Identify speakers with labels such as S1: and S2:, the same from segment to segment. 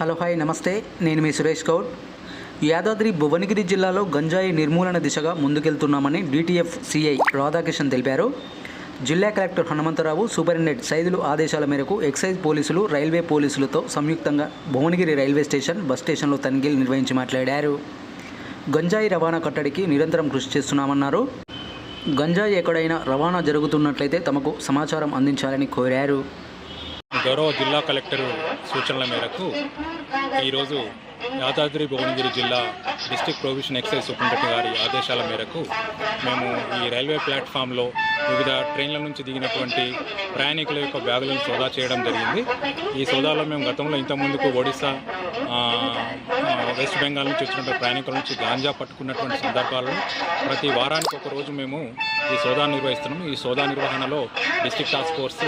S1: Hello hi నమస్తే. నేను మీ సురేష్ గౌడ్. యాదాద్రి భువనగిరి జిల్లాలో గంజాయి నిర్మూలన దిశగా ముందుకెళ్తున్నామని డీటీఎఫ్ సిఐ రాధాకిషన్ తెలిపారు. జిల్లా కలెక్టర్ హనుమంతరావు సూపరింటెండెంట్ సైదులు ఆదేశాల మేరకు ఎక్సైజ్ పోలీసులు రైల్వే పోలీసులతో సంయుక్తంగా భువనగిరి రైల్వే స్టేషన్ బస్ స్టేషన్లో తనిఖీలు నిర్వహించి మాట్లాడారు. గంజాయి రవాణా కట్టడికి నిరంతరం కృషి చేస్తున్నామన్నారు. గంజాయి ఎక్కడైనా రవాణా జరుగుతున్నట్లయితే తమకు సమాచారం అందించాలని కోరారు.
S2: గౌరవ జిల్లా కలెక్టర్ సూచనల మేరకు ఈరోజు యాదాద్రి భువనగిరి జిల్లా డిస్టిక్ ప్రొవిషన్ ఎక్సైజ్ సూపరింటెండెంట్ గారి ఆదేశాల మేరకు మేము ఈ రైల్వే ప్లాట్ఫామ్లో వివిధ ట్రైన్ల నుంచి దిగినటువంటి ప్రయాణికుల యొక్క బ్యాగులను సోదా చేయడం జరిగింది. ఈ సోదాలో మేము గతంలో ఇంతకుముందుకు ఒడిశా వెస్ట్ బెంగాల్ నుంచి వచ్చినటువంటి ప్రయాణికుల నుంచి గాంజా పట్టుకున్నటువంటి సందర్భాలను ప్రతి వారానికి ఒక రోజు మేము ఈ సోదా నిర్వహిస్తున్నాము. ఈ సోదా నిర్వహణలో డిస్ట్రిక్ట్ టాస్క్ ఫోర్స్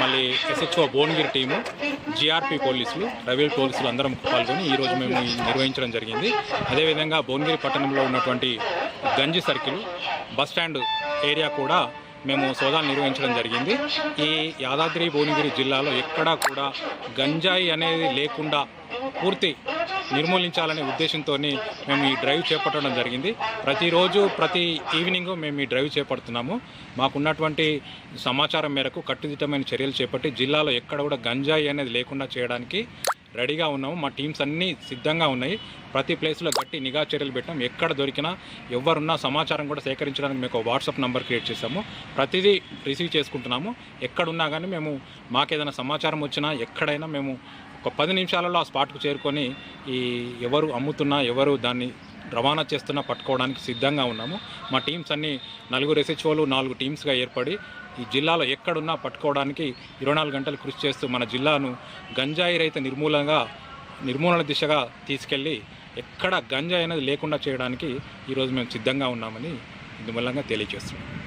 S2: మళ్ళీ ఎస్హెచ్ఓ భువనగిరి టీము జిఆర్పి పోలీసులు రైల్వే పోలీసులు అందరం పాల్గొని ఈరోజు మేము ఈ నిర్వహించడం జరిగింది. అదేవిధంగా భువనగిరి పట్టణంలో ఉన్నటువంటి గంజి సర్కిల్ బస్ స్టాండ్ ఏరియా కూడా మేము సోదాలు నిర్వహించడం జరిగింది. ఈ యాదాద్రి భువనగిరి జిల్లాలో ఎక్కడా కూడా గంజాయి అనేది లేకుండా పూర్తి నిర్మూలించాలనే ఉద్దేశంతో మేము ఈ డ్రైవ్ చేపట్టడం జరిగింది. ప్రతిరోజు ప్రతి ఈవినింగ్ మేము ఈ డ్రైవ్ చేపడుతున్నాము. మాకున్నటువంటి సమాచారం మేరకు కట్టుదిట్టమైన చర్యలు చేపట్టి జిల్లాలో ఎక్కడ కూడా గంజాయి అనేది లేకుండా చేయడానికి రెడీగా ఉన్నాము. మా టీమ్స్ అన్నీ సిద్ధంగా ఉన్నాయి. ప్రతి ప్లేస్లో గట్టి నిఘా చర్యలు పెట్టాం. ఎక్కడ దొరికినా ఎవరున్నా సమాచారం కూడా సేకరించడానికి మేము ఒక వాట్సాప్ నంబర్ క్రియేట్ చేసాము ప్రతిదీ రిసీవ్ చేసుకుంటున్నాము. ఎక్కడున్నా కానీ మేము మాకేదైనా సమాచారం వచ్చినా ఎక్కడైనా మేము ఒక పది నిమిషాలలో ఆ స్పాట్కు చేరుకొని ఈ ఎవరు అమ్ముతున్నా ఎవరు దాన్ని రవాణా చేస్తున్నా పట్టుకోవడానికి సిద్ధంగా ఉన్నాము. మా టీమ్స్ అన్ని నలుగురు ఎస్హెచ్ఓలు నాలుగు టీమ్స్గా ఏర్పడి ఈ జిల్లాలో ఎక్కడున్నా పట్టుకోవడానికి ఇరవై నాలుగు గంటలు కృషి చేస్తూ మన జిల్లాను గంజాయి రహిత నిర్మూలంగా నిర్మూలన దిశగా తీసుకెళ్ళి ఎక్కడ గంజాయి అనేది లేకుండా చేయడానికి ఈరోజు మేము సిద్ధంగా ఉన్నామని ఇందుమూలంగా తెలియజేస్తున్నాం.